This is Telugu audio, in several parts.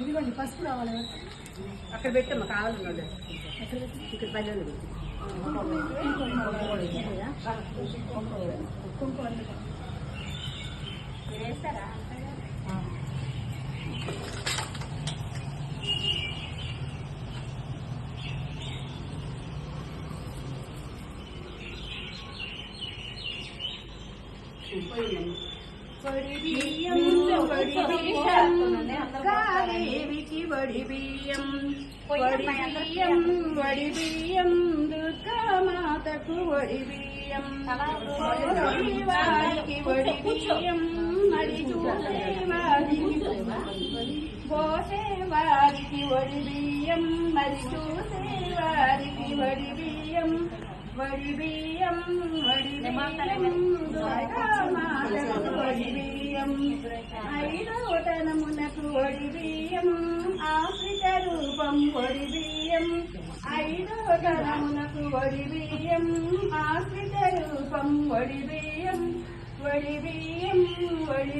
ఇదిగోండి పసుపు కావాలి అక్కడ పెట్టమ్మా కావాలి ఇక్కడ పైన ఉంది. వడి బియ్యం వడి బియ్యం గాదేవికి వడి బియ్యం వడి బియ్యం వడి బియ్యం దుర్గా మాతకు వడి బియ్యం వారికి వడి బియ్యం మరి చూసే వారికి పోసే వారికి వడి బియ్యం మరి చూసే వారికి వడి బియ్యం వడి బియ్యం వడి బియ్యం దుర్గా మాతకు వడి బియ్యం ఐదవ తనమునకు వడి బియ్యం ఆశ్రిత రూపం వడి బియ్యం ఐదవ తనమునకు వడి బియ్యం ఆశ్రిత రూపం వడి బియ్యం వడి బియ్యం వడి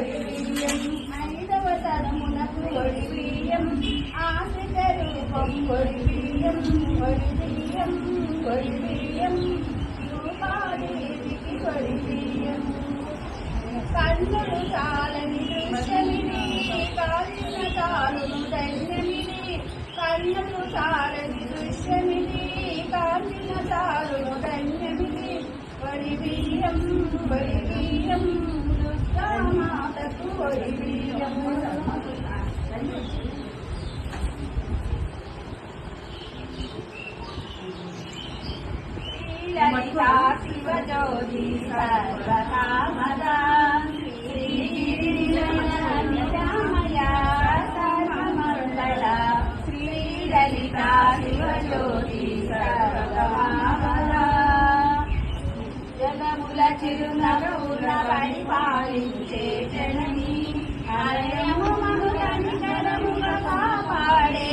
കൊടിവിരിയം ഹൈതവ തലമുനക്ക് കൊടിവിരിയം ആശ്രിത രൂപം കൊടിവിരിയം കൊടിവിരിയം കൊടിവിരിയം രൂപാടേവിക്ക് കൊടിവിരിയം കണ്ണൊരു കാലനി ദൃശ്യമിനി കാലിന ललिता शिवजोति सर्वथा मदा श्रीगिरिलयनिरामया सर्वमङ्गला श्रीललिता शिवज्योति सर्वथा मदा జగముల చిరునవ్వుల పరిపాలించే జనని అలయము మనుగనికరముల కాపాడే